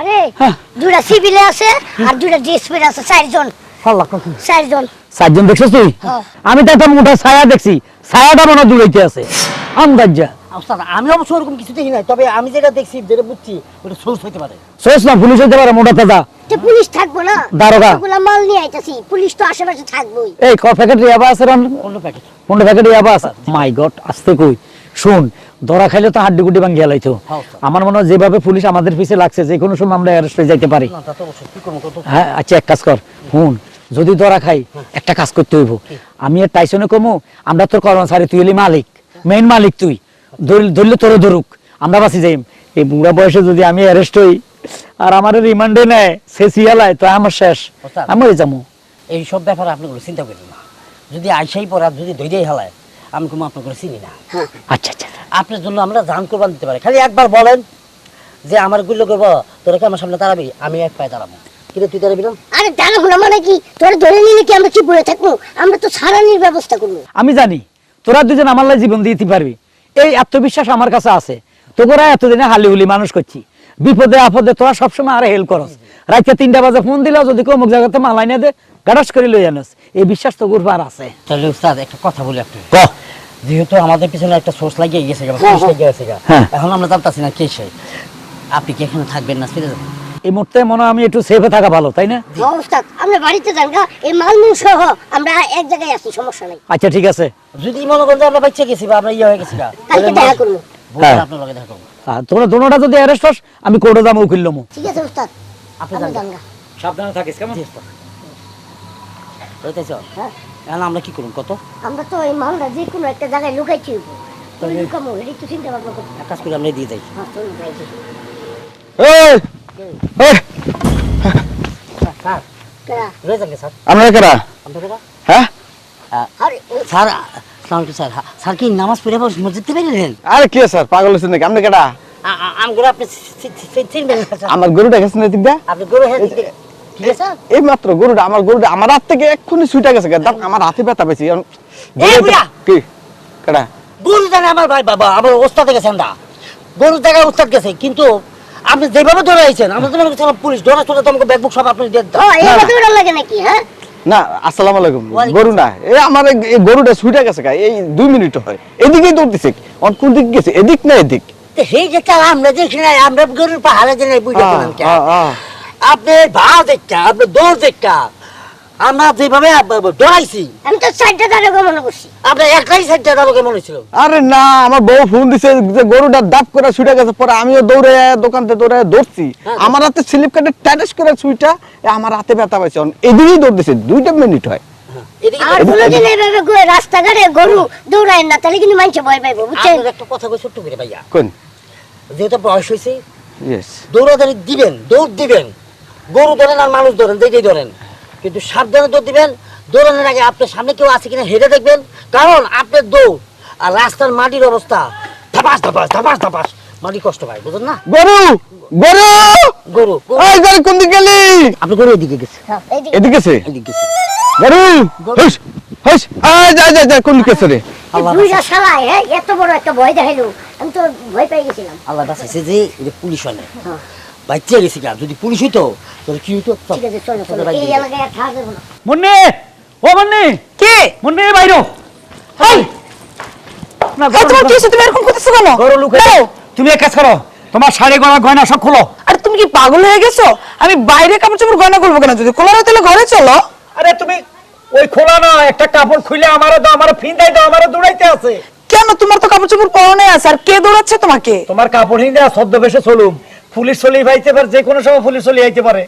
আরে দুটা সিভিলে আছে আর দুটা ডিএসপি আছে চারজন। চারজন। চারজন দেখছিস তুই। আমি তো একটা মোটা ছায়া দেখছি। ছায়াটা মনে হয় দূরাইতে আছে। আমি অবশ্য ওরকম কিছু দেখি নাই তবে আমি যেটা দেখছি যেটা বুঝছি ওটা সোর্স হইতে পারে। সোস না পুলিশ হইতে পারে মোটা তাজা। পুলিশ থাকব না? দারোগা। মাল নিয়ে আইতাছি পুলিশ তো আশেপাশে থাকবোই। এই ক প্যাকেট ইয়াবা আছে রান অন্য প্যাকেট পনেরো প্যাকেট ইয়াবা আছে। মাই গড আসতে কই? শুন ধরা খাইলে তো হাড্ডি গুড্ডি লাইতো। হ্যাঁ, আমার মনে হয় যেভাবে পুলিশ আমাদের পিছে লাগছে যে কোনো সময় আমরা অ্যারেস্ট হয়ে যাইতে পারি। হ্যাঁ আচ্ছা এক কাজ কর। হুন যদি ধরা খাই একটা কাজ করতে হইব। আমি আর টাইসনে কমু আমরা তোর কর্মচারী তুই হলি মালিক। মেইন মালিক তুই। ধরলে ধরলে তোর ধরুক। আমরা বাঁচি যাই এই বুড়া বয়সে যদি আমি অ্যারেস্ট হই আর আমার রিমান্ডে নেয় সে সিয়ালায় তো আমার শেষ। আমি যাব। এই সব ব্যাপারে আপনি চিন্তা করেন না। যদি আইসাই পড়া যদি ধৈর্যই হালায় আমি কোনো আপনার করে চিনি না। আচ্ছা আচ্ছা আপনার জন্য আমরা জান কোরবান দিতে পারি। খালি একবার বলেন যে আমারগুলো করব তোরা কি আমার সামনে দাঁড়াবি? আমি এক পায়ে দাঁড়াবো। কিন্তু তুই দাঁড়াবি না? আরে দাঁড়াবো না মানে কি? তোরা ধরে নিলে কি আমরা কি পড়ে থাকব? আমরা তো সারানির ব্যবস্থা করব। আমি জানি তোরা দুজন আমার লাই জীবন দিতে পারবি। এই আত্মবিশ্বাস আমার কাছে আছে। তোরা এতদিনে হালি হুলি মানুষ করছি। বিপদে আপদে তোরা সবসময় আরে হেল্প করস। রাইতে তিনটা বাজে ফোন দিলেও যদি কোনো জায়গাতে মালাই না দে গাড়াস করে লই আনস। এই বিশ্বাস তো গুরবার আছে। তাহলে উস্তাদ একটা কথা বলি আপনি ক? যেহেতু আমাদের পিছনে একটা সোর্স লাগিয়ে গেছে পুলিশ লাগিয়ে গেছে হ্যাঁ। এখন আমরা জানতাছি না কে সে। আপনি কি এখানে থাকবেন না? ফিরে যাবেন। এই মুহূর্তে মনে আমি একটু সেফে থাকা ভালো তাই না? অবস্থা আমরা বাড়িতে যান গা এই মালমু সহ আমরা এক জায়গায় আছি সমস্যা নাই। আচ্ছা ঠিক আছে। যদি মনে করেন যে আমরা বাচ্চা গেছি বা আমরা ইয়ে হয়ে গেছি গা, কালকে তাহলে দেখা করব ভোরে হ্যাঁ। আপনার লগে দেখা করব। আর তোমরা দোনোটা যদি অ্যারেস্ট হস আমি কোর্টে যাব উকিল লমু। ঠিক আছে উস্তাদ। আপনি সাবধানে থাকিস কেমন? বুঝতেছ? হ্যাঁ। এখন আমরা কি করুন কত? আমরা তো এই মালটা যে কোনো একটা জায়গায় লুকাইছি কাজ করে আমরা দিয়ে যাই। হ্যাঁ কেরা? Sir sir. স্যার। কি নামাজ পড়ে মসজিদ থেকে আরে কি স্যার পাগল হচ্ছেন নাকি? আপনি কেটা আমগুলো আপনি চি- চি- চি- চিনবেন না আমার গরুটা গেছে না দিব্যা আপনি গরু হ্যাঁ এই মাত্র গরুটা আমার গরুটা আমার হাত থেকে এক্ষুনি ছুটে গেছে আমার হাতে ব্যথা পেয়েছি! কি? কেটা গরু জানে আমার ভাই বাবা আমার ওস্তাদ গেছেন না গরু জায়গায় ওস্তাদ গেছে কিন্তু আপনি যেভাবে ধরে আইছেন আমরা তো মনে করছিলাম পুলিশ ধরা চলে তোমাকে ব্যাগ বুক সব আপনি দিয়ে ও এই কথা লাগে নাকি হ্যাঁ? না আসসালামু আলাইকুম গরু না। এ আমার এই- গরুটা ছুটে গেছে এই দুই মিনিট হয়। এদিকেই দৌড়তেছে। অন কোন দিক গেছে? এদিক না এদিক? সেই যে কাল আমরা দেখছি না আমরা গরুর পাহাড়ে। আপনি ভাও দেখা আপনি দৌড় দেখা আমরা যেভাবে দৌড়াইছি। আমি তো দাঁড়াবো মনে করছি। একটাই সাইডটা মনে ছিল আরে না আমার বউ ফোন দিছে যে গরুটা দাপ করে ছুটে গেছে পরে আমিও দৌড়ে দোকান থেকে দৌড়ে দৌড়ছি। হ্যাঁ। আমার হাতে স্লিপ কাটে টাটাস করে ছুইটা আমার হাতে ব্যথা পাইছে। অন দৌড় দিছে দুইটা মিনিট হয়। আর কোনোদিন এইভাবে রাস্তাঘাটে গরু দৌড়ায় না তাহলে কিন্তু মানুষ ভয় পাইবো বুঝছেন? একটা কথা কই ছোট্ট করে ভাইয়া। কোন? যেহেতু বয়স হয়েছে দৌড়াদৌড়ি দিবেন দৌড় দিবেন। গরু ধরেন আর মানুষ ধরেন যেটাই ধরেন। কিন্তু সাবধানে দৌড় দিবেন দৌড়ানোর আগে আপনার সামনে কেউ আছে কিনা হেঁটে দেখবেন কারণ আপনার দৌড় আর রাস্তার মাটির অবস্থা ধাপাস ধাপাস ধাপাস ধাপাস। মাটি কষ্ট পায় বুঝলেন না? গরু! গরু! গরু গরু- ওই গরু কোন দিকে গেলি? আপনি গরু এদিকে গেছে হ্যাঁ, এদিকে। গেছে? এদিকে গেছে গরু! হুস হুস আয় যা যা যা কোন দিকে রে? দুইটা শালায় এত বড় একটা ভয় দেখাইলো। আমি তো ভয় পেয়ে গেছিলাম। আল্লাহ বাঁচাইছে যে এটা পুলিশ হয় না হ্যাঁ, বাচ্চা গেছি গা যদি পুলিশ হইতো তাহলে কি হইতো? ঠিক আছে চলো চলো বাইরে এই এলাকায় আর থাকা যাবে না। মুন্নি! ও মুন্নি! কে? মুন্নি বাইরো! এই! না তোমার কি তুমি এরকম করতেছো কেন? গরু লুকাই দাও। তুমি এক কাজ করো তোমার শাড়ি গয়না গয়না সব খোলো। আরে তুমি কি পাগল হয়ে গেছো? আমি বাইরে কাপড় চোপড় গয়না করব কেন? যদি খোলা হয় তাহলে ঘরে চলো। আরে তুমি ওই খোলা না একটা কাপড় খুলে আমারও দাও আমারও ফিন্দাই দাও আমারও দৌড়াইতে আছে। কেন? তোমার তো কাপড় চোপড় পরনে আছে আর কে দৌড়াচ্ছে তোমাকে? তোমার কাপড় হিন্দা সদ্য বেশে চলুম। পুলিশ চলিয়ে ভাইতে পারে যে কোনো সময় পুলিশ চলিয়ে আইতে পারে।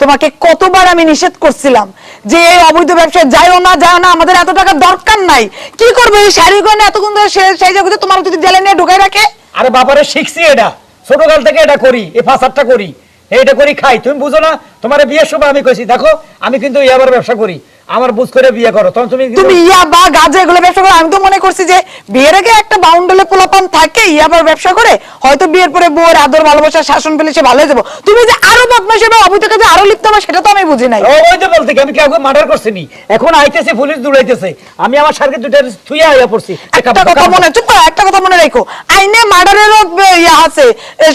তোমাকে কতবার আমি নিষেধ করছিলাম যে এই অবৈধ ব্যবসায় যাইও না যাও না আমাদের এত টাকা দরকার নাই। কি করবে? এই শাড়ি গয়না এতক্ষণ ধরে সেই জায়গাতে তোমার যদি জেলে নিয়ে ঢুকাই রাখে? আরে বাবারে শিখছি এটা। ছোটকাল থেকে এটা করি এই ফাসারটা করি। এইটা করি খাই। তুমি বুঝো না? তোমার বিয়ের সময় আমি কইছি, দেখো, আমি কিন্তু ইয়াবার ব্যবসা করি। আমার বুঝ করে বিয়ে করো তখন তুমি তুমি ইয়া বা গাজা এগুলো ব্যবসা করে আমি তো মনে করছি যে বিয়ের আগে একটা বাউন্ডলে পোলাপান থাকে ইয়াবার ব্যবসা করে হয়তো বিয়ের পরে বউয়ের আদর ভালোবাসা শাসন পেলে সে ভালো হয়ে যাব। তুমি যে আরও বদমাশ এবং অবৈধ কাজে আরও লিপ্ত হবে সেটা তো আমি বুঝি নাই। যে বলতে কি আমি কাউকে মার্ডার করছিনি এখন আইতেছে পুলিশ দৌড়াইতেছে। আমি আমার সারকে দুইটা থুইয়া হইয়া পড়ছি। একটা কথা মনে চুপ করো, একটা কথা মনে রাখো। আইনে তাকে মার্ডারেরও ইয়া আছে।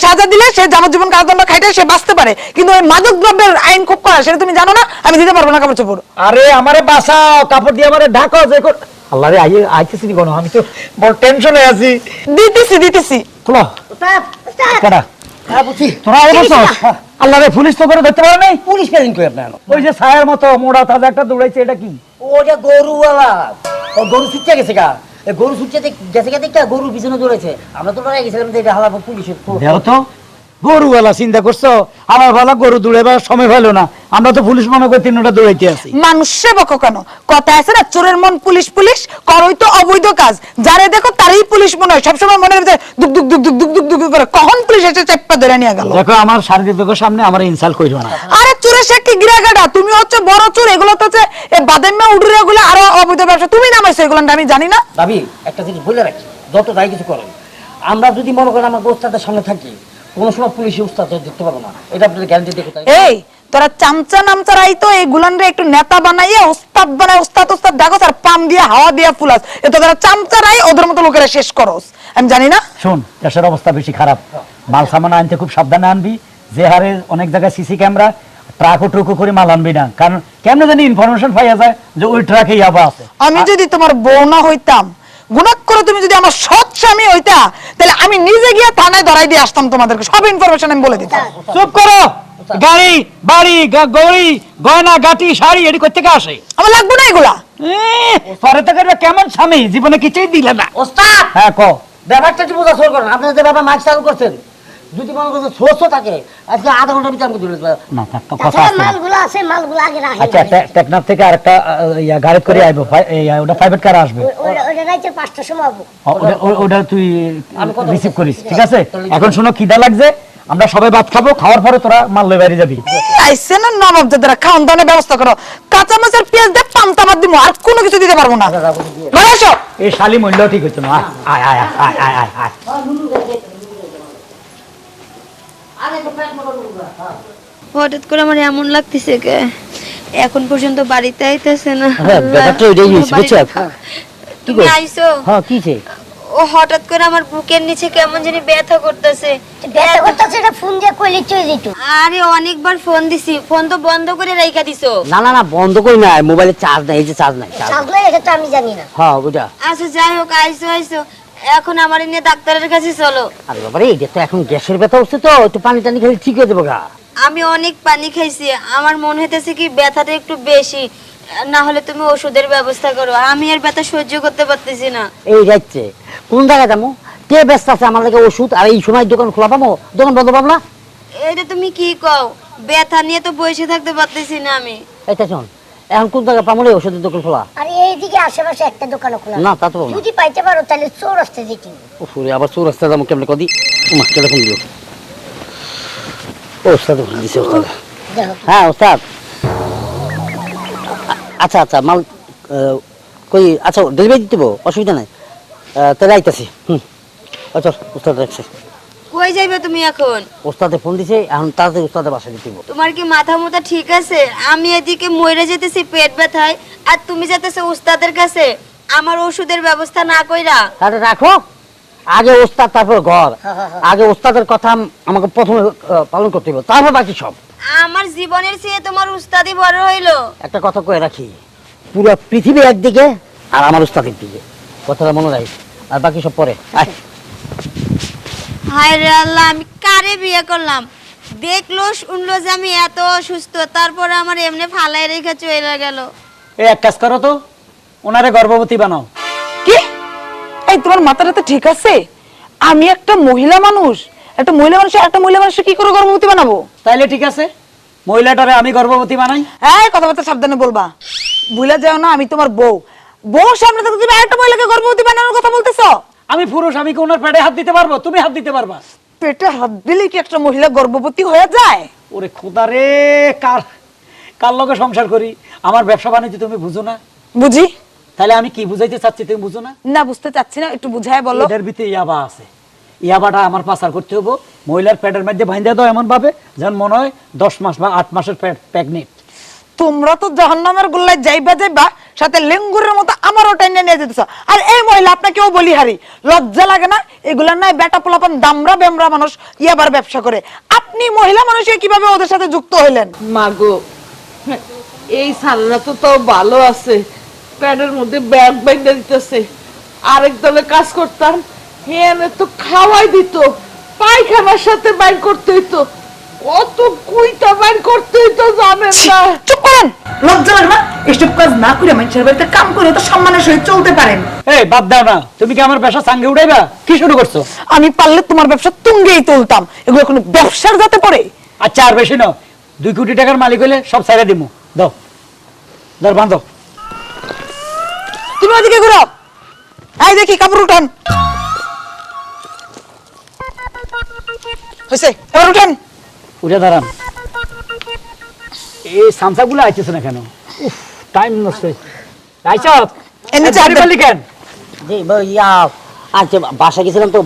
সাজা দিলে সে যাবজ্জীবন কারাদণ্ড খাইতে সে বাঁচতে পারে। কিন্তু ওই মাদক দ্রব্যের আইন খুব করা সেটা তুমি জানো না? আমি দিতে পারব না কাপড় চোপড়। আরে আমারে বাঁচাও কাপড় দিয়ে আমারে ঢাকো যে কর- আল্লাহ রে আইয়ে আইতেছি নি কোনো? আমি তো বড় টেনশনে আছি। দিতেছি দিতেছি। খুলো কেডা? হ্যাঁ তোরা আল্লাহ রে পুলিশ তো করে ধরতে পারে নাই। পুলিশ পেলেন কই আপনার ওই যে ছায়ের মতো মোড়া তাজা একটা দৌড়াইছে এটা কি? ওটা ও গরু ছুটতে গেছে গা। গরু ছুটতে দেখ- গেছে গা গরুর পিছনে দৌড়েছে আমরা তো লড়াই গেছিলাম এটা পুলিশের তো। গরুওয়ালা চিন্তা করছ? আমার ভালো গরু দৌড়াইবার সময় হলো না। আমরা তো পুলিশ মনে করে তিনটা দৌড়াইতে আছি। মানুষ সেবক কেন? কথা আছে না চোরের মন পুলিশ পুলিশ করই তো অবৈধ কাজ। যারে দেখো তারই পুলিশ মনে হয়। সবসময় মনে হয় দুক দুক দুক দুক দুক দুক দুক করে। কখন পুলিশ এসে চাপ্পা ধরে নিয়ে গেল? দেখো আমার শারীরিক দেখো সামনে আমার ইনসাল্ট কইরো না। আরে চোরের সে কি গিরাগাটা তুমি হচ্ছে বড় চোর। এগুলো তো হচ্ছে এ বাদামে উডুরে এগুলো আরও অবৈধ ব্যবসা। তুমি নামাইছো এগুলো আমি জানি না। ভাবি একটা জিনিস বলে রাখি যত যাই কিছু করেন। আমরা যদি মনে করেন আমার ওস্তাদের সামনে থাকি কোনো সময় পুলিশে উস্তাদ পারব না। এটা আপনাদের গ্যারান্টি দেখো তাই এই তোরা চামচা নামচা রাই তো এই গুলানরে একটু নেতা বানাইয়া ওস্তাদ বানায় ওস্তাদ ওস্তাদ ডাকো আর পাম দিয়ে হাওয়া দিয়ে ফুলাস এ তো তোরা চামচা রাই ওদের মতো লোকেরা শেষ করস। আমি জানি না। শোন দেশের অবস্থা বেশি খারাপ। মাল সামান আনতে খুব সাবধানে আনবি। যে হারে অনেক জায়গায় সিসি ক্যামেরা ট্রাকও ট্রুকও করে মাল আনবি না। কারণ কেমন জানি ইনফরমেশন পাইয়া যায় যে ওই ট্রাকে ইয়াবা আছে। আমি যদি তোমার বউ না হইতাম গুণাক করে তুমি যদি আমার সৎ স্বামী হইতা তাহলে আমি নিজে গিয়ে থানায় ধরাই দিয়ে আসতাম তোমাদেরকে। সব ইনফরমেশন আমি বলে দিতাম। চুপ করো। গাড়ি বাড়ি গড়ি গয়না গাটি শাড়ি এটি করতে আসে? আমার লাগবে না এগুলা। পরে তো করবে কেমন স্বামী? জীবনে কিছুই দিলে না। ওস্তাদ! হ্যাঁ কো ব্যাপারটা কি বোঝা শুরু করেন আপনি যে বাবা মাইক চালু করছেন যদি মনে করছেন সোর্স থাকে আজকে আধা ঘণ্টার ভিতরে আমাকে দেবে। না তো কথা মালগুলো আছে মালগুলো আগে রাখেন। আচ্ছা টেকনাফ থেকে আরেকটা ইয়া গাড়ি করে আইবো ওটা প্রাইভেট কার আসবে। ওটা রাইতে পাঁচটার সময় হব ও- ওটা- তুই রিসিভ। করিস ঠিক আছে? এখন শোনো খিদা লাগছে। আমরা সবাই ভাত খাব খাওয়ার পরে তোরা মাল লয়ে বাইরে যাবি। আইসে না নবাব দাদারা খাওয়ান দাওয়ানোর ব্যবস্থা করো। কাঁচা মাছের পেঁয়াজ দিয়ে পান্তা ভাত দিব আর কোনো কিছু দিতে পারব না। ঘরে এসো। এই শালি মূল্য ঠিক হচ্ছে না। আয় আয় আয় আয় আয় আয় আয়। হঠাৎ করে আমার এমন লাগতেছে কে? এখন পর্যন্ত বাড়িতে আইতেছে না। হ্যাঁ, ব্যাপারটা ওইটাই হয়েছে, বুঝছ? তুমি আইছো হ্যাঁ কিছে ও হঠাৎ করে আমার বুকের নিচে কেমন জানি ব্যথা করতেছে। ব্যথা করতেছে এটা ফোন দিয়ে কইলে চলে যেত আরে অনেকবার ফোন দিছি। ফোন তো বন্ধ করে রাইখা দিছো। না না না বন্ধ করি না। মোবাইলে চার্জ নাই এই যে চার্জ নাই চার্জ চাঁদ নাই। এটা তো আমি জানি না। হ্যাঁ আচ্ছা যাই হোক আইসো আইসো। এখন আমার নিয়ে ডাক্তারের কাছে চলো। আরে বাবারে এটা তো এখন গ্যাসের ব্যথা হচ্ছে তো একটু পানি টানি খেলে ঠিক হয়ে যাব গা। আমি অনেক পানি খাইছি আমার মনে হইতেছে কি ব্যথাটা একটু বেশি না হলে তুমি ওষুধের ব্যবস্থা করো আমি আর ব্যথা সহ্য করতে পারতেছি না। এই যাচ্ছে কোন জায়গায় যাব? কে ব্যস্ত আছে আমার লাগে ওষুধ আর এই সময় দোকান খোলা পাবো? দোকান বন্ধ পাবো না? এটা তুমি কি কও ব্যথা নিয়ে তো বসে থাকতে পারতেছি না আমি। এটা শোন এখন কোন জায়গায় রে ওষুধের দোকান খোলা? আর এইদিকে আশেপাশে একটা দোকানও খোলা না তা তো পাবো না। যদি পাইতে পারো তাহলে চোর আসতে যেটি ওরে আবার চোর রাস্তা যাব কেমন? কদি মা টেলিফোন দিও ও ওস্তাদ ফোন দিছে ওস্তাদ। দেখো হ্যাঁ ওস্তাদ। আ- আচ্ছা আচ্ছা মাল আহ, কই আচ্ছা ডেলিভারি দিতে দেবো, অসুবিধা নাই। আহ, তাহলে আইতাছি। হুম। আচ্ছা ওস্তাদ রাখছে। কই যাইবে তুমি এখন? ওস্তাদে ফোন দিছে এখন তাড়াতাড়ি ওস্তাদের বাসায় দিতে দেবো। তোমার কি মাথা মোটা ঠিক আছে? আমি এদিকে মরে যেতেছি পেট ব্যথায় আর তুমি যেতেছো উস্তাদের কাছে। আমার ওষুধের ব্যবস্থা না কইরা। তাহলে রাখো। আগে ওস্তাদ তারপর ঘর। আগে ওস্তাদের কথা আমাকে প্রথমে পালন করতে হবে। তারপর বাকি সব। আমার জীবনের চেয়ে তোমার উস্তাদি বড় হইল। একটা কথা কয়ে রাখি। পুরো পৃথিবী একদিকে আর আমার উস্তাদের দিকে। কথাটা মনে রাখিস। আর বাকি সব পরে। আয়। হায় রে আল্লাহ আমি কারে বিয়ে করলাম? দেখল শুনলো যে আমি এত অসুস্থ তারপরে আমার এমনি ফালাই রেখে চলে গেল। এই এক কাজ করো তো ওনারে গর্ভবতী বানাও। কি? এই তোমার মাথাটা তো ঠিক আছে? আমি একটা মহিলা মানুষ একটা মহিলা মানুষ একটা মহিলা মানুষ কি করে গর্ভবতী বানাবো? তাইলে ঠিক আছে মহিলাটারে আমি গর্ভবতী বানাই। হ্যাঁ কথাবার্তা সাবধানে বলবা। ভুলে যাও না আমি তোমার বউ। বউ সামনে থেকে তুমি আরেকটা মহিলাকে গর্ভবতী বানানোর কথা বলতেছো। আমি পুরুষ আমি কি ওনার পেটে হাত দিতে পারব? তুমি হাত দিতে পারবা। পেটে হাত দিলে কি একটা মহিলা গর্ভবতী হয়ে যায়? ওরে খোদা রে কার কার লগে সংসার করি? আমার ব্যবসা বাণিজ্য তুমি বুঝো না। বুঝি। তাহলে আমি কি বুঝাইতে চাচ্ছি তুমি বুঝো না? না বুঝতে চাচ্ছি না একটু বুঝায় বলো। এটার ভিতরে ইয়াবা আছে। ইয়াবাটা আমার পাচার করতে হব। মহিলার পেটের মধ্যে ভাইন্দা দাও এমন ভাবে যেন মনে হয় দশ মাস বা আট মাসের পেট প্রেগনেন্ট তোমরা তো জাহান্নামের গোল্লায় যাইবা যাইবা সাথে লেঙ্গুরের মতো আমারও টেনে নিয়ে যেতেছ। আর এই মহিলা আপনাকেও বলি হারি, লজ্জা লাগে না? এগুলার নাই বেটা পোলাপান দামরা বেমরা মানুষ ইয়াবার ব্যবসা করে। আপনি মহিলা মানুষ কীভাবে ওদের সাথে যুক্ত হইলেন? মাগো এই সালনা তো তো ভালো আছে। প্যাডের মধ্যে ব্যাগ বাইন্দা দিতেছে। আরেক দলে কাজ করতাম হেনে তো খাওয়াই দিত, পায়খানার সাথে বাইর করতে হইতো। কুইটা বাইর জানেন না। চুপ করেন। লজ্জা লাগে না? এসব কাজ না করে মানুষের বাড়িতে কাম করে তো সম্মানের সহিত চলতে পারেন। এই বাদ দাও না। তুমি কি আমার ব্যবসা সাঙ্গে উঠাইবা কি শুরু করছ? আমি পারলে তোমার ব্যবসা তুঙ্গেই তুলতাম। এগুলো কোনো ব্যবসার যাতে পড়ে? আচ্ছা আর বেশি না দুই কোটি টাকার মালিক হলে সব সাইরা দিমু। দাও। ধর বান্ধব তুমি ওদিকে ঘুরো। এই দেখি কাপড় উঠান। হয়েছে এবার উঠান। উঠে দাঁড়ান। এই সামসাগুলো আইতেছে না কেন? উফ টাইম নষ্ট হয়েছে আইসা এমনি চাপ কেন? জি ইয়া আচ্ছা বাসা গেছিলাম তো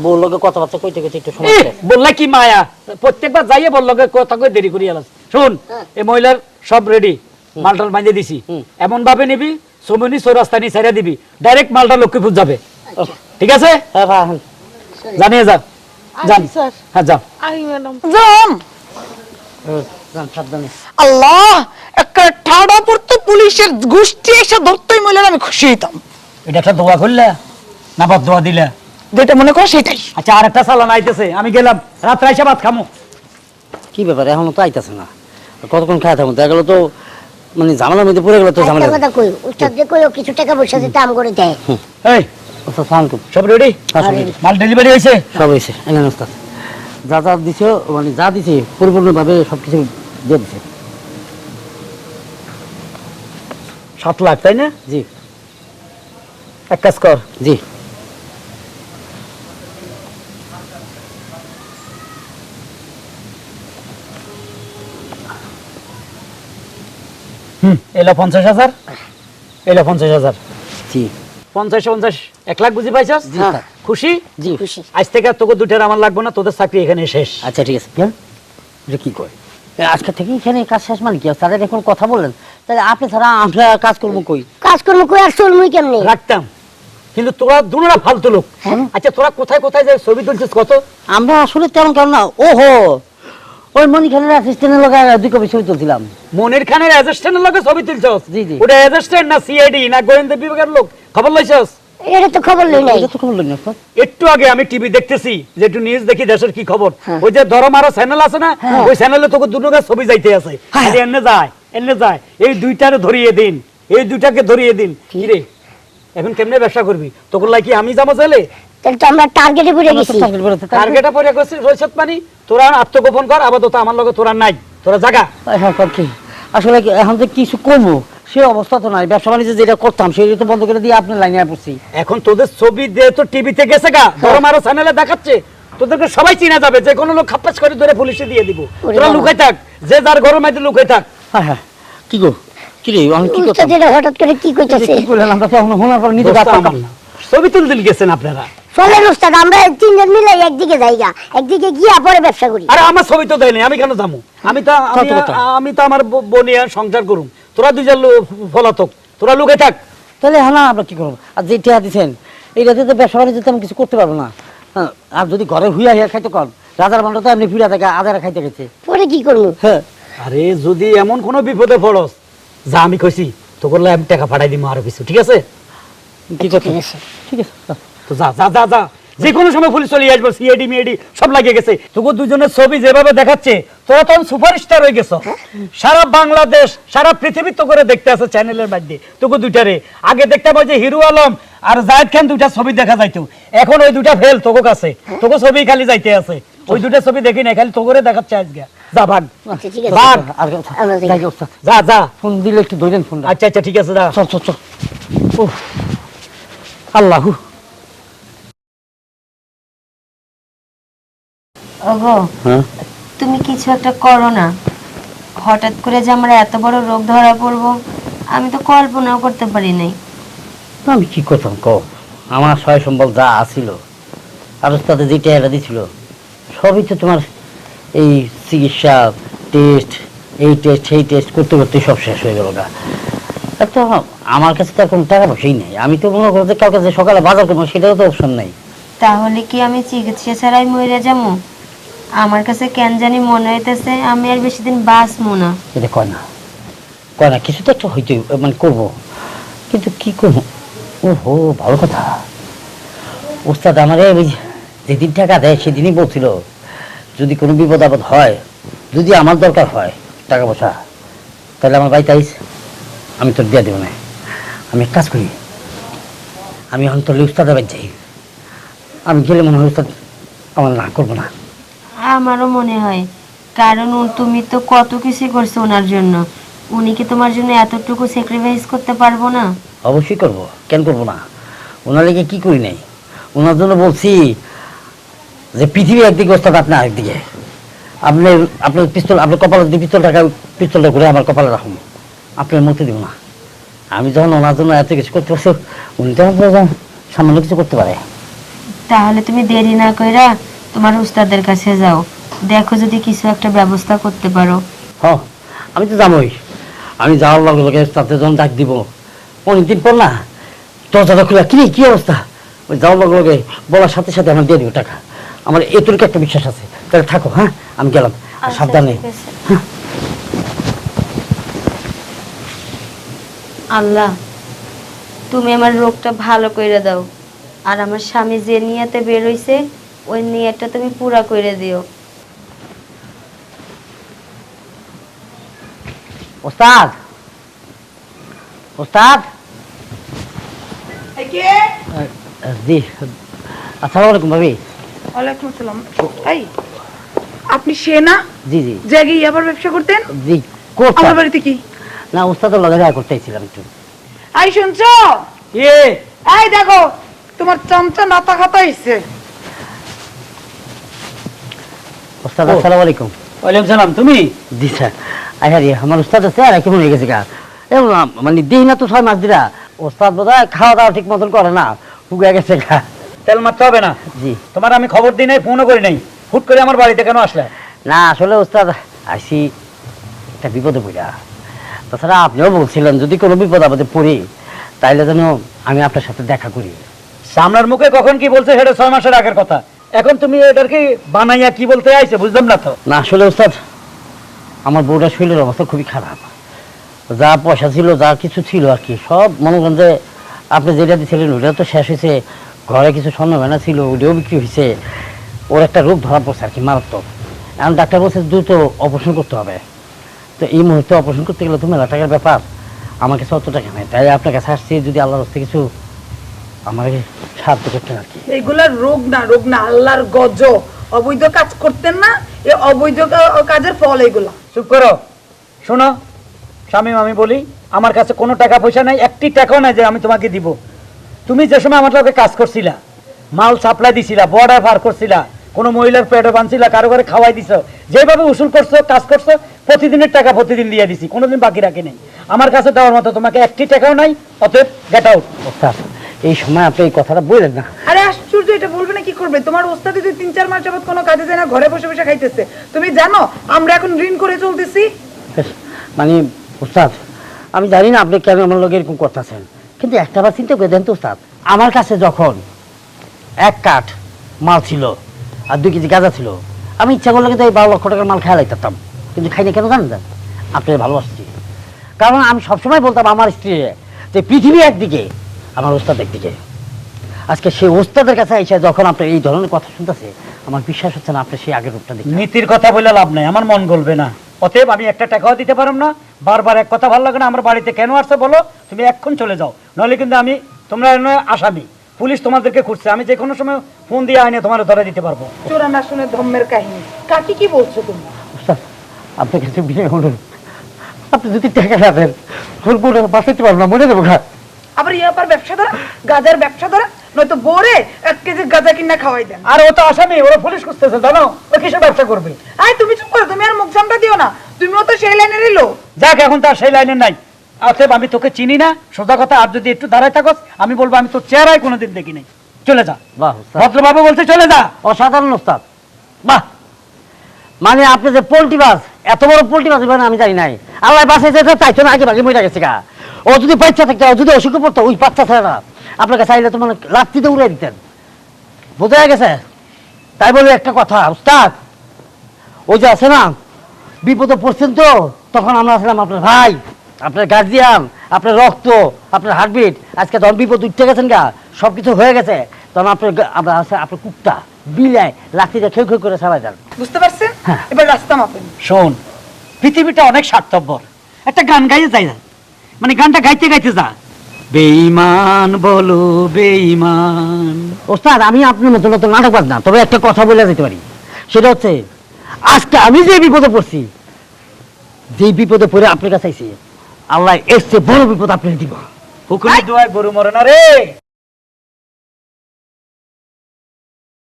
কথাবার্তা কইতে কইতে একটু সময় বললা কি মায়া? প্রত্যেকবার যাইয়ে বলল কথা কই দেরি করি আলাস শুন এই মহিলার সব রেডি মালটাল বাঁধে দিছি। এমন ভাবে নিবি সমনি চৌরাস্তা নিয়ে ছেড়ে দিবি। ডাইরেক্ট মালটা লক্ষ্মীপুর যাবে। ঠিক আছে? হ্যাঁ হ্যাঁ। জানিয়ে যা। যান। আচ্ছা, হ্যাঁ যাও যাম হ্যাঁ, আল্লাহ একটা ঠাডা পড়তো পুলিশের গোষ্ঠী এসে ধরতোই মহিলার আমি খুশি হইতাম। এটা একটা দোয়া করলে? না বাদ দোয়া দিলে? যেটা মনে করো সেটাই। আচ্ছা আর একটা চালান আইতেছে আমি গেলাম রাত্রে আইসা ভাত খামো। কি ব্যাপার এখনও তো আইতাছে না। কতক্ষণ খায় থাকুন দেখা গেলো তো মানে ঝামেলার মধ্যে পড়ে গেল তো ঝামেলা কথা কই উস্তাদ যে কইও কিছু টাকা পয়সা দিতে আম করে দেয়। এই ওস্তাদ, সালাম সব রেডি। মাল ডেলিভারি হয়েছে? সব হয়েছে এলেন যা যা দিছে মানে যা দিছে পরিপূর্ণভাবে সব কিছু দিয়ে দিছে। সাত লাখ তাই না? জি। এক কাজ কর। জি। হুম এলো পঞ্চাশ হাজার? এলো পঞ্চাশ হাজার। জি। পঞ্চাশ পঞ্চাশ এক লাখ বুঝি পাইছাস? হ্যাঁ। খুশি? জি খুশি। আজ থেকে তোকে দুটার আমার লাগবে না তোদের চাকরি এখানে শেষ। আচ্ছা ঠিক আছে। এটা কি করে আজকে থেকে এখানে কাজ শেষ মানে কি? তাদের এখন কথা বললেন তাহলে আপনি ছাড়া আমরা কাজ করব কই? কাজকর্ম কই আর চলমুই কেমনে? রাখতাম। কিন্তু তোরা দুটা ফালতু লোক। আচ্ছা তোরা কোথায় কোথায় ছবি তুলছিস কত? আমরা আসলে তেমন কারণ না। ওহো! ওই মনিখানের অ্যাসিস্ট্যান্টের লোক দুই কপি ছবি তুলছিলাম। মনির খানের অ্যাসিস্ট্যান্টের লোকে ছবি তুলছস? জি, জি। ওটা অ্যাসিস্ট্যান্ট না সিআইডি না গোয়েন্দা বিভাগের লোক? খবর লইছস? এটা তো খবর লই নাই। এটা তো খবর লই না। একটু আগে আমি টিভি দেখতেছি যে একটু নিউজ দেখি দেশের কি খবর। হ্যাঁ। ওই যে ধরম আরও চ্যানেল আছে না ওই চ্যানেলে তোকে দুটো ছবি যাইতে আছে। খালি এনে যায় এনে যায় এই দুইটারে ধরিয়ে দিন এই দুইটাকে ধরিয়ে দিন। কি? রে এখন কেমনে ব্যবসা করবি? তোকে কি আমি যাব চাইলে তাহলে তো আমরা টার্গেটে পড়ে গেছি। চাকরি বেরোতে থাকব। টার্গেটা রইছত পানি তোরা আত্মগোপন কর আপাতত আমার লগে তোরা নাই তোরা জাগা। এখন কর কি? আসলে এখন যে কিছু করব সে অবস্থা তো নাই ব্যবসা বাণিজ্য যেটা করতাম সেটা তো বন্ধ করে দিয়ে আপনার লাইনে পড়ছি এখন তোদের ছবি দিয়ে তো টিভিতে গেছে গা ধরম আরও চ্যানেলে দেখাচ্ছে। তোদেরকে সবাই চিনা যাবে যে কোনো লোক খাপ্পাস করে ধরে পুলিশে দিয়ে দিব। তোরা লুকাই থাক যে যার ঘরের মধ্যে লুকাই থাক। হ্যাঁ হ্যাঁ। কি গো? কি রে আমি কি করতাম? উস্তাদ এটা হঠাৎ করে কি কইতাছে কি করলেন আমরা তো হোনার পর নিজে আমার না। ছবি তুলতে গেছেন আপনারা। চলেন উস্তাদ আমরা তিনজন মিলে একদিকে যাইগা একদিকে গিয়া পরে ব্যবসা করি। আরে আমার ছবি তো দেয়নি আমি কেন যাব? আমি তো আমি আমি তো আমার বনিয়া সংসার করুম। তোরা দুজন লো- ফলাতক তোরা লুকে থাক। তাহলে হ্যাঁ আমরা কি করব? আর যে টিয়া দিচ্ছেন এইটাতে তো ব্যবসা বাণিজ্য আমি কিছু করতে পারব না। হ্যাঁ, আর যদি ঘরে হুইয়া হিয়া খাইতে কর রাজার মান্ড তো এমনি ফিরা থাকে আদারা খাইতে গেছে। পরে কি করব? হ্যাঁ। আরে যদি এমন কোনো বিপদে পড়স যা আমি কইছি তো করলে আমি টাকা পাঠাই দিব আরও কিছু ঠিক আছে? ঠিক আছে। ঠিক আছে। তো যা যা যা যা। যে কোনো সময় পুলিশ চলে আসবে সিআইডি মিআইডি সব লাগিয়ে গেছে। তোকে দুজনের ছবি যেভাবে দেখাচ্ছে তোরা তখন সুপারস্টার হয়ে গেছ। সারা বাংলাদেশ সারা পৃথিবী তো করে দেখতে আছে চ্যানেলের মধ্যে। তোকে দুইটারে। আগে দেখতে পাই যে হিরু আলম আর জায়েদ খান দুইটা ছবি দেখা যাইতো। এখন ওই দুইটা ফেল তোকে কাছে। তোকে ছবি খালি যাইতে আছে। ওই দুইটা ছবি দেখি না খালি তোকে দেখাচ্ছে আজকে। যা ভাগ। আচ্ছা ভাগ। হোক, ওস্তাদ, যা যা। ফোন দিলে একটু ধরেন ফোনটা। আচ্ছা আচ্ছা ঠিক আছে যা। চল চল চল। আল্লাহু। ওগো হ্যাঁ? তুমি কিছু একটা করো না। হঠাৎ করে যে আমরা এত বড় রোগ ধরা পড়ব আমি তো কল্পনাও করতে পারি নাই। আমি কি করতাম ক আমার সয় সম্বল যা আছিল আর তাতে যে টেহারা দিছিল সবই তো তোমার এই চিকিৎসা টেস্ট এই টেস্ট সেই টেস্ট করতে করতে সব শেষ হয়ে গেল গা। তো আমার কাছে তো কোনো টাকা পয়সাই নেই। আমি তো মনে করতে কালকে যে সকালে বাজার করব সেটাও তো অপশন নাই। তাহলে কি আমি চিকিৎসা ছাড়াই মরে যাব? আমার কাছে কেন জানি মনে হইতেছে আমি আর বেশি দিন বাঁচবো না। এটা কয় না। কয় না, কিছু তো একটা হইতে মানে করব। কিন্তু কি করব? ও হো ভালো কথা। ওস্তাদ আমারে ওই যেদিন টাকা দেয় সেদিনই বলছিল, যদি কোনো বিপদ আপদ হয়, যদি আমার দরকার হয় টাকা পয়সা, তাহলে আমার বাড়িতে আইস। আমি তোর দিয়ে দেবো না। আমি এক কাজ করি, আমি অন্তরে উস্তাদ আবার যাই। আমি গেলে মনে হয় উস্তাদ আমার না করব না। আমারও মনে হয়। কারণ তুমি তো কত কিছু করছ ওনার জন্য। উনি কি তোমার জন্য এতটুকু স্যাক্রিফাইস করতে পারব না? অবশ্যই করব। কেন করব না? ওনার লেগে কি করি নাই? ওনার জন্য বলছি যে পৃথিবী একদিকে ওস্তাদ আপনি আরেকদিকে। আপনি আপনার পিস্তল আপনার কপালে যদি পিস্তল টাকা পিস্তলটা করে আমার কপালে রাখুন আপনার মতে দিব না। আমি যখন ওনার জন্য এত কিছু করতে পারছি উনি তো সামান্য কিছু করতে পারে। তাহলে তুমি দেরি না কইরা তোমার উস্তাদের কাছে যাও। দেখো যদি কিছু একটা ব্যবস্থা করতে পারো। হ আমি তো যাবোই। আমি যাওয়ার লগে লগে তাতে যখন ডাক দিব অনেকদিন পর না দরজাটা খুলে কি কি অবস্থা? ওই যাওয়ার লগে লগে বলার সাথে সাথে আমার দিয়ে দিব টাকা। আমার এটুকু একটা বিশ্বাস আছে। তাহলে থাকো হ্যাঁ? আমি গেলাম। আর আচ্ছা, সাবধানে আছে। আল্লাহ তুমি আমার রোগটা ভালো করে দাও। আর আমার স্বামী যে নিয়াতে বের হইছে ওই নিয়াটা তুমি পুরা করে দিও। ওস্তাদ? ওস্তাদ? কে জি। আসসালামু আলাইকুম ভাবি। ওয়ালাইকুম আসসালাম। এই আপনি সে না? জি জি। যে আগে ইয়াবার ব্যবসা করতেন? জি করতাম আমার বাড়িতে কি? না ওস্তাদের লগে দেখা করতে চাইছিলাম একটু। আই শুনছো? এই দেখো তোমার চামচা নাতা খাতা হইছে। ওস্তাদ আসসালামু আলাইকুম। ওয়ালাইকুম সালাম তুমি? জি স্যার। আচ্ছা রে আমার উস্তাদ আছে আর কেমন হয়ে গেছে গা। মানে দিই না তো ছয় মাস দিরা ওস্তাদ বোধ খাওয়া দাওয়া ঠিক মতন করে না হুগে গেছে গা। তেল মারতে হবে না। জি। তোমার আমি খবর দিই নাই ফোনও করি নাই। হুট করে আমার বাড়িতে কেন আসলে? না আসলে ওস্তাদ আসি একটা বিপদে পড়া। তাছাড়া আপনিও বলছিলেন যদি কোনো বিপদ আপদে পড়ি তাইলে যেন আমি আপনার সাথে দেখা করি। সামনের মুখে কখন কি বলছে সেটা ছয় মাসের আগের কথা। এখন তুমি এটার কি বানাইয়া কি বলতে আইছে, বুঝলাম না তো? না, আসলে ওস্তাদ, আমার বউটার শরীরের অবস্থা খুবই খারাপ। যা পয়সা ছিল, যা কিছু ছিল আর কি, সব মনে করেন যে আপনি যেটা দিয়েছিলেন ওটা তো শেষ হয়েছে। ঘরে কিছু স্বর্ণ ভেনা ছিল, ওটাও বিক্রি হয়েছে। ওর একটা রোগ ধরা পড়ছে আর কি, মারাত্মক। এখন ডাক্তার বলছে, দ্রুত অপারেশন করতে হবে। তো এই মুহূর্তে অপারেশন করতে গেলে তো মেলা টাকার ব্যাপার। আমার কাছে অত টাকা নেই, তাই আপনার কাছে আসছি, যদি আল্লাহর হস্তে কিছু আমাকে সাহায্য করতেন আর কি। এগুলা রোগ না রোগ না আল্লাহর গজ। অবৈধ কাজ করতেন না এই অবৈধ কাজের ফল এগুলা। চুপ করো। শোনো স্বামী আমি বলি আমার কাছে কোনো টাকা পয়সা নাই একটি টাকাও নাই যে আমি তোমাকে দিব। তুমি যে সময় আমার লগে কাজ করছিলা মাল সাপ্লাই দিছিলা বর্ডার পার করছিলা কোনো মহিলার পেটে বানছিলা কারও ঘরে খাওয়াই দিছ যেভাবে উসুল করছ কাজ করছ প্রতিদিনের টাকা প্রতিদিন দিয়ে দিছি কোনোদিন বাকি রাখি নেই। আমার কাছে দেওয়ার মতো তোমাকে একটি টাকাও নাই অতএব গেট আউট এই সময় আপনি এই কথাটা বললেন না। আরে আশ্চর্য এটা বলবে না কি করবে? তোমার ওস্তাদি তুই তিন চার মাস যাবত কোনো কাজে যায় না ঘরে বসে বসে খাইতেছে। তুমি জানো আমরা এখন ঋণ করে চলতেছি। মানে ওস্তাদ আমি জানি না আপনি কেন আমার লোক এরকম করতেছেন কিন্তু একটা বার চিন্তা করে দেন তো উস্তাদ আমার কাছে যখন এক কাঠ মাল ছিল আর দুই কেজি গাঁজা ছিল আমি ইচ্ছা করলে কিন্তু এই বারো লক্ষ টাকার মাল খেয়া লাগতাম কিন্তু খাই না কেন জানেন তো? আপনি ভালোবাসছি। কারণ আমি সবসময় বলতাম আমার স্ত্রী যে পৃথিবী একদিকে আমার ওস্তাদ একদিকে আজকে সেই ওস্তাদের কাছে এসে যখন আপনি এই ধরনের কথা শুনতেছে আমার বিশ্বাস হচ্ছে না আপনি সেই আগের রূপটা দেখছেন নীতির কথা বলে লাভ নাই আমার মন গলবে না। অতএব আমি একটা টাকাও দিতে পারব না বারবার এক কথা ভালো লাগে না আমার বাড়িতে কেন আসছে বলো? তুমি এক্ষণ চলে যাও নাহলে কিন্তু আমি তোমরা আসামি। পুলিশ তোমাদেরকে খুঁজছে আমি যে কোনো সময় ফোন দিয়ে আইনে তোমার ধরে দিতে পারব। চোরা না শুনে ধর্মের কাহিনী কাকি কি বলছো তুমি? আপনার কাছে বিনয় অনুরোধ। আপনি যদি টাকা না দেন ফুলপুরের বাঁচাতে পারব না মনে দেবো ঘা আবার ইয়াবার ব্যবসা ধরা গাজার ব্যবসা ধরা নয়তো বোরে এক কেজি গাজা কিনা খাওয়াই দেন। আর ও তো আসামি ওরা পুলিশ খুঁজতেছে জানো? ও কিসের ব্যবসা করবে? আয় তুমি চুপ করো তুমি আর মুখ জামটা দিও না। তুমিও তো সেই লাইনের এলো যাক এখন তার সেই লাইনে নাই। অতএব আমি তোকে চিনি না সোজা কথা আর যদি একটু দাঁড়ায় থাকস আমি বলব আমি তোর চেহারায় কোনোদিন দেখি নাই। চলে যা। বাহ। ভদ্রবাবু বলছে চলে যা। অসাধারণ ওস্তাদ বাহ। মানে আপনি যে পোল্ট্রি বাস এত বড় পোল্ট্রি বাস মানে আমি জানি নাই। আল্লাহ বাসে যেতে চাইছো না আগে বাকি মরে গেছে গা। ও যদি বাচ্চা থাকতো যদি অসুখে পড়তো ওই বাচ্চা ছেলেরা আপনাকে চাইলে তো মানে লাত্তিতে উড়ে দিতেন। বোঝা গেছে? তাই বলে একটা কথা উস্তাদ ওই যে আছে না বিপদে পড়ছেন তো তখন আমরা আসলাম আপনার ভাই আপনার গার্জিয়ান আপনার রক্ত আপনার হার্টবিট আজকে তখন বিপদ উঠতে গেছেন গা সব কিছু হয়ে গেছে। তখন আপনার আমরা আছে আপনার কুকটা বিলাই লাঠিটা খেউ খেউ করে সারা যান বুঝতে পারছেন? হ্যাঁ। এবার রাস্তা মাপেন। শোন পৃথিবীটা অনেক স্বার্থপর। একটা গান গাইয়ে যাই না। মানে গানটা গাইতে গাইতে যা। বেঈমান বলো বেঈমান। ওস্তাদ আমি আপনার মতো নতুন নাটকবাজ না তবে একটা কথা বলে যেতে পারি। সেটা হচ্ছে আজকে আমি যে বিপদে পড়ছি যে বিপদে পড়ে আপনার কাছে আইছি আল্লাহ এসছে বড় বিপদ আপনি দিব। হুকুমের দোয়ায় গরু মরে না রে।